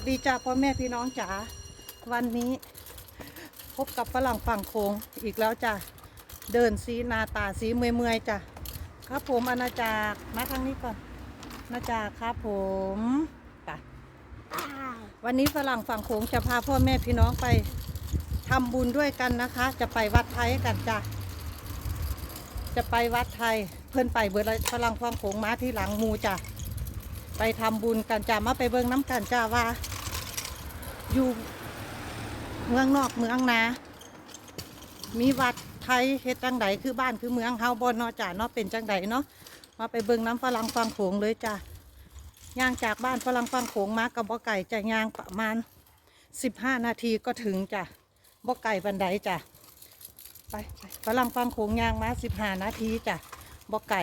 สดีจ้าพ่อแม่พี่น้องจ๋าวันนี้พบกับฝรั่งฝั่งโค้งอีกแล้วจ้ะเดินสีนาตาสีเมื่อยๆจ้ะครับผมอาณาจักรมาทางนี้ก่อนอาณาจักรครับผมไปวันนี้ฝรั่งฝั่งโค้งจะพาพ่อแม่พี่น้องไปทำบุญด้วยกันนะคะ จะไปวัดไทยกันจ้ะจะไปวัดไทยเพื่อนไปเบิดแล้วฝรั่งฝั่งโค้งมาที่หลังมูจ้ะไปทำบุญกันจ้ามาไปเบิ่งน้ำกันจ้าว่า อยู่เมืองนอกเมืองนามีวัดไทยเฮ็ดจังไดคือบ้านคือเมืองเฮาบ่เนาะจ้าเนาะเป็นจังไดเนาะมาไปเบิ่งน้ำฝรั่งฟังโขงเลยจ้าย่างจากบ้านฝรั่งฟังโขงมากับบ่ไก่จะย่างประมาณ15นาทีก็ถึงจ้ะบ่ไก่บันไดจ้ะไปไปฝรั่งฟังโขงย่างมา15นาทีจ้ะบ่ไก่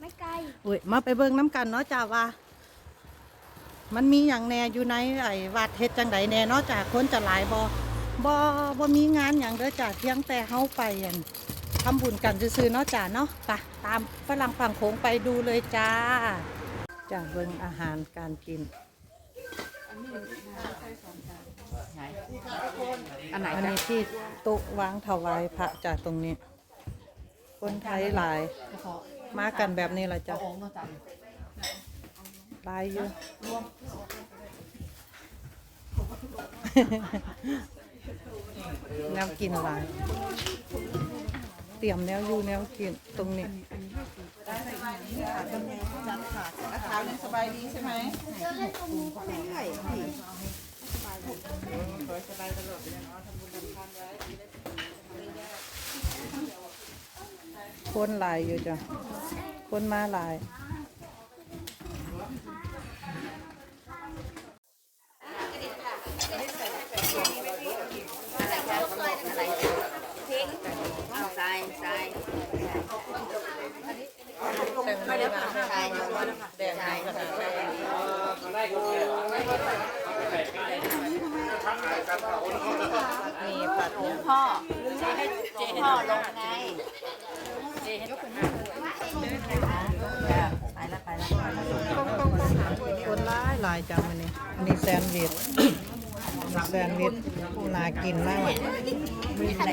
ไม่ไกล อุ้ยมาไปเบิ่งน้ำกันเนาะจ้าว่า มันมีอย่างแน่อยู่ในไอ้วัดเฮ็ดจังไดแน่นาะจ้าคนจะหลายบ่บ่บ่มีงานอย่างเด้อจ้าเพียงแต่เฮาไปอันทำบุญกันซื่อๆเนาะจ้าเนาะไปตามฝรั่งฝั่งโขงไปดูเลยจ้าจ้าเบิ่งอาหารการกิน อันไหนอันจ๊ะนี้ที่โต๊ะวางถวายพระจ้าตรงนี้ คนไทยหลาย มากันแบบนี้ละจ้ะองค์มาจับ หลายอยู่แนวกินหลายเตรียมแนวอยู่แนวกินตรงนี้นักข่าวยังสบายดีใช่ไหมคนหลายอยู่จ้ะคนมาหลาย เอาทรายทราย ไมีผัดเนี่ยพ่อเจให้เจให้พ่อลงไงเจให้ยกขึ้นไปแล้วไปแล้วไปแล้วคนหลายหลายจ้ะมันนี่อันนี้แซนด์วิชมีแซนด์วิชน่ากินมากอะไรด้วยอะไร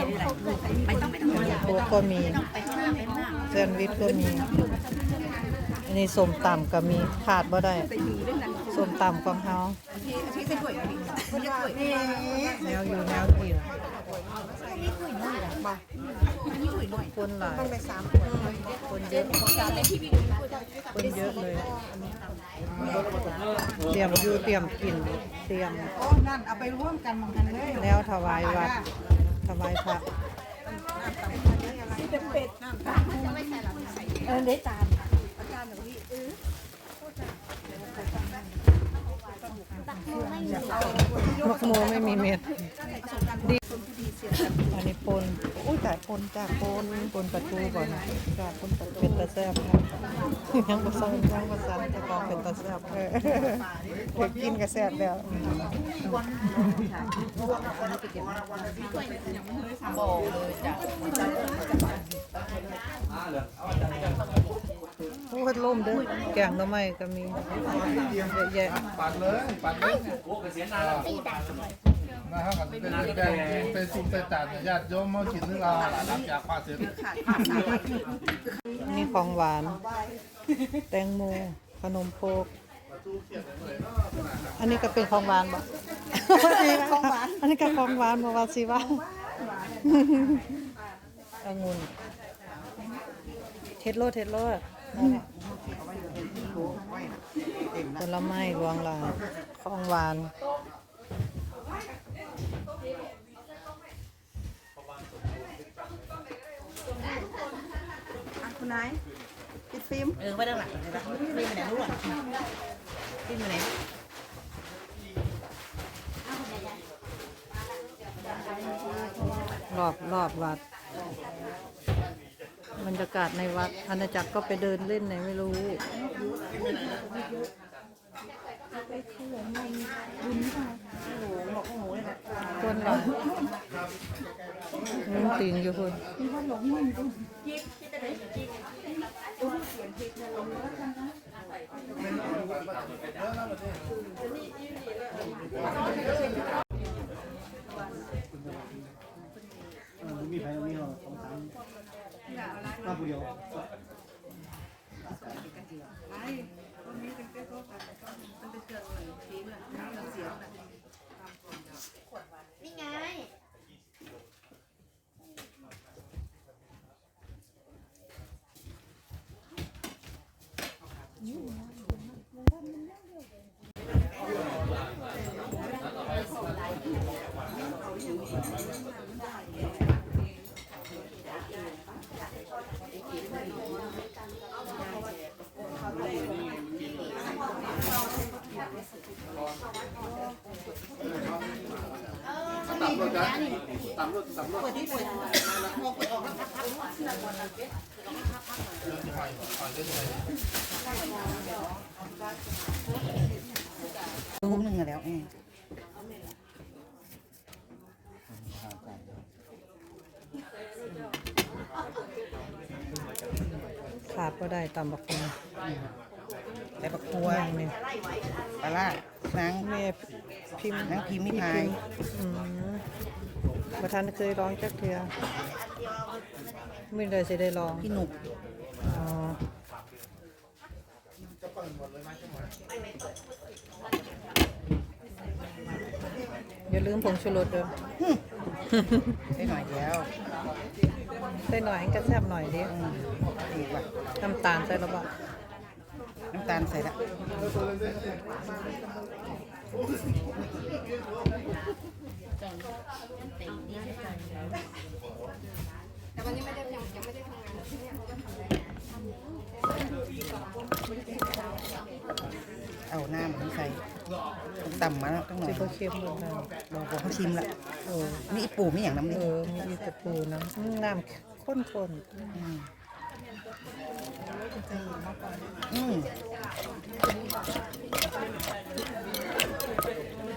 ไม่ต้องไม่ต้องไม่ต้องโคกก็มีแซนด์วิชก็มี นนี้ส้มตำก็มีขาดบ่ได้ส้มตำของเฮาแนวอยู่แนวกินคนหลายคนเยอะคนเยอะเลย เตรียมอยู่เตรียมกิน เตรียมโอ้นั่นเอาไปร่วมกันมองกันเลยแล้วถวายวัดถวายพระเออได้ตาม มะขโมไม่มีเม็ดดีอันนี้ปนอุ้ยแต่ปนจากปนปนประตูก่อนจากปนประตูเป็นตะแซ่บนะยังบ่สั่งยังบ่สั่งแตกองเป็นตะแซ่บเออเด็กกินก็แซ่บแล้วโอ้เลยจ้ะ โอ้ยล่มเด้อแกงหน่อไม้ก็มีเยอะแยะปัดเลยปัดเลยนะครับกันเป็นแบ่งกินเป็นซุปเป็นจานญาติโยมมากินนึกเอาหลังจากพาเสร็จนี่ของหวาน แตงโมขนมโคกอันนี้ก็เป็นของหวานบ่ของหวานอันนี้ก็ของหวานบ่ว่าสิว่าองุ่นเทดโลเทดโล ผลไม้รวงหลายของหวานคุณนายปิดฟิล์มเออไม่ได้หลักเลยนะฟิล์มไปไหนรู้อะฟิล์มไปไหนรอบรอบวัด บรรยากาศในวัดอาณาจักรก็ไปเดินเล่นไหนไม่รู้คนหลายนุ่งตีนอยู่คน เดียวนี่ไงต่ำรถจ้ะต่ำรถต่ำรถเปิดที่เปิดมองเปิดออกแล้วพักพัก ทุ่มหนึ่งแล้วเองขาดก็ได้ตำบักหุ่งแต่ปักทัวอย่างหนี้ปลาล่านังแม่ พิมพ์นังพิมพ์มิพายอืมประธานเคยร้องจักเทือไม่เลยสิได้ร้องพี่หนุกอ๋ออย่าลืมผงชูรสเด้อได้หน่อยเดียวใส่หน่อยให้กระแซบหน่อยดิอืมดีกว่าน้ำตาลใส่แล้วบ่น้ำตาลใส่ละ แต่วันนี้ไม่ได้ยังยังไม่ได้ทำงานเนี่ยเพราะว่าทำอะไรเอาหน้ามันใส่ต่ำมาแล้วตั้งหน่อสิยบ่เค็มหมดแล้วเราบอกเขาชิมละเออนี่อีปูไม่อย่างน้ำเอนี่อมีอีตะปูน้ำอืมน้ำข้นมอืม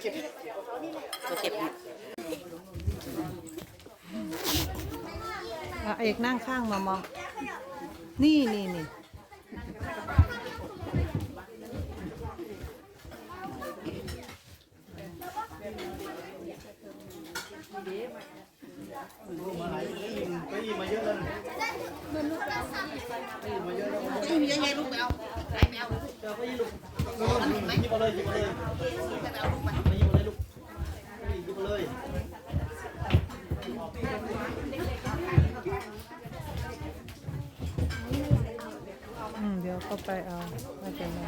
เก็บตัวเก็บๆอะเอกนั่งข้างมามอง นี่นี่นี่ไปยิงมาเยอะเลยนี่มีเยอะแยะลูกไปเอาไหนไปเอาลูกเดี๋ยวไปยิงลูกยิงมาเลยยิงม ก็ไปเอาไม่เป็นไร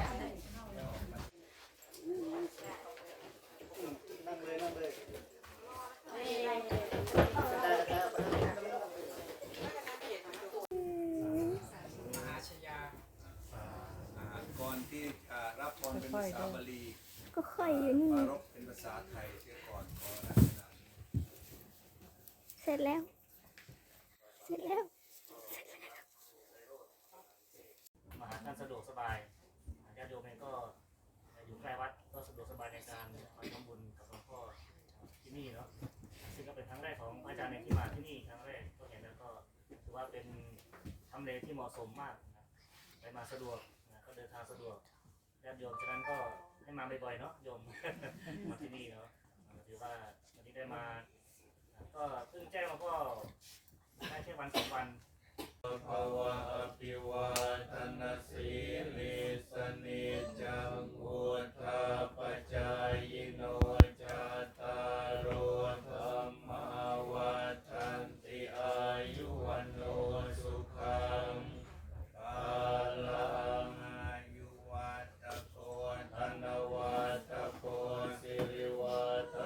อ่าก่อนที่อ่ารับพรเป็นภาษาบาลีก็ค่อยอยู่นี่ ปารบเป็นภาษาไทยเสียก่อนขอรัตนาเสร็จแล้ว เสร็จแล้ว มาหาท่านสะดวกส บายญาติโยมเองก็อยู่ใกล้วัดก็สะดวกสบายในการมาทำบุญกับหลวงพ่อที่นี่เนาะซึ่งก็เป็นครั้งแรกของอาจารย์เองที่มาที่นี่ครั้งแรกก็เห็นแล้วก็ถือว่าเป็นทำเลที่เหมาะสมมากนะไปมาสะดวกนะก็เดินทางสะดวกญาติโยมฉะนั้นก็ให้มาบ่อยๆเนาะโยมมาที่นี่เนาะถือว่าวันนี้ได้มา ก็เพิ่งแจ้งมาก็ได้แค่วันสองวัน ภวะอภิวาทนาสีลิสนิจังอุทาปจายโนจัตตารโอธรรมาวัฏันติอายุวันโนสุขังภาลังอายุวัตโกธนวัตโกสิริวัต